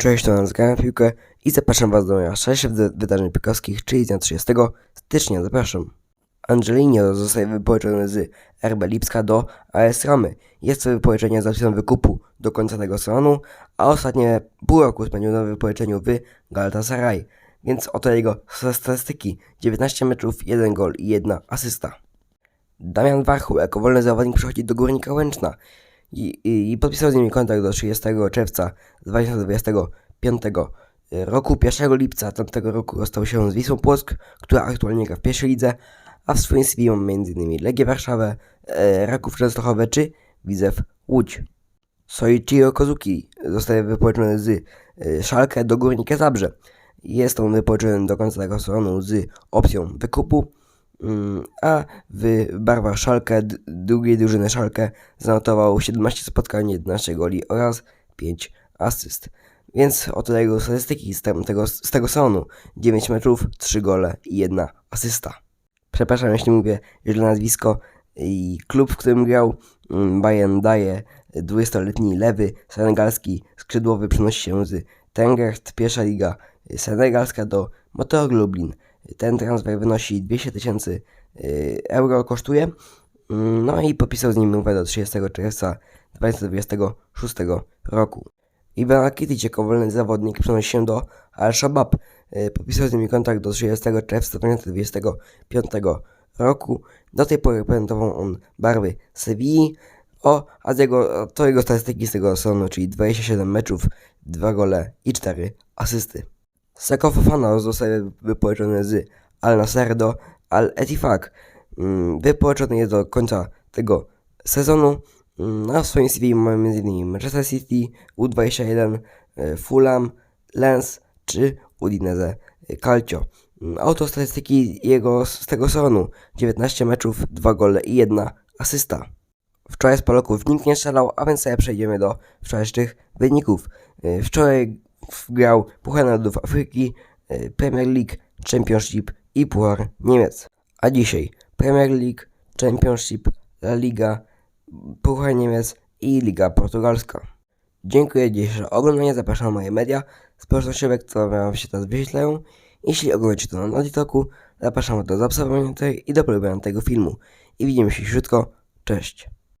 Cześć, to Nazgałem Piłkę i zapraszam Was do moich szerszych wy- wydarzeń piłkarskich, czyli dnia 30 stycznia. Zapraszam. Angelino zostaje wypożyczony z RB Lipska do AS Romy. Jest to wypożyczenie z opcją wykupu do końca tego sezonu, a ostatnie pół roku spędził na wypożyczeniu w Galatasaray. Więc oto jego statystyki. 19 meczów, 1 gol i 1 asysta. Damian Warchu jako wolny zawodnik przychodzi do Górnika Łęczna i, i, podpisał z nimi kontrakt do 30 czerwca 2025 roku. 1 lipca tamtego roku rozstał się z Wisłą Płock, która aktualnie gra w pierwszej lidze, a w swoim CV ma m.in. Legię Warszawę, e, Raków Częstochowe czy Widzew Łódź. Soichiro Kozuki zostaje wypożyczony z e, Szalkę do Górnika Zabrze. Jest on wypożyczony do końca tego sezonu z opcją wykupu. A w barwach Szalkę, drugiej drużyny Szalkę, zanotował 17 spotkań, 11 goli oraz 5 asyst. Więc oto jego statystyki z te- tego, z tego sezonu. 9 meczów, 3 gole i 1 asysta. Przepraszam, jeśli mówię źle nazwisko i klub, w którym grał mm, Bayern daje 20-letni lewy senegalski skrzydłowy przenosi się z Tengert, pierwsza liga senegalska do Motor Lublin. Ten transfer wynosi 200 tysięcy y, euro kosztuje. Mm, No i podpisał z nim umowę do 30 czerwca 2026 roku. Ivan Rakitic jako wolny zawodnik przenosi się do Al-Shabaab. Y, Podpisał z nimi kontrakt do 30 czerwca 2025 roku. Do tej pory prezentował on barwy Sewilli. O, a z jego, to jego statystyki z tego sezonu, czyli 27 meczów, 2 gole i 4 asysty. Seko Fofana zostaje wypożyczony z Al Nasser do Al Ettifaq. Mm, Wypożyczony jest do końca tego sezonu. Mm, A w swoim CV mamy m.in. Manchester City, U21, e, Fulham, Lens czy Udinese Calcio. Mm, Auto statystyki jego z tego sezonu 19 meczów, 2 gole i 1 asysta. Wczoraj z Polaków nikt nie strzelał, a więc sobie przejdziemy do wczorajszych wyników. E, Wczoraj grał Puchar Narodów Afryki, e, Premier League, Championship i Puchar Niemiec. A dzisiaj Premier League, Championship, La Liga, Puchar Niemiec i Liga Portugalska. Dziękuję dzisiaj za oglądanie, zapraszam na moje media społecznościowe, które wam się teraz wyświetlają. Jeśli oglądacie to na TikToku, zapraszam do zaobserwowania i do polubienia tego filmu. I widzimy się szybko. Cześć.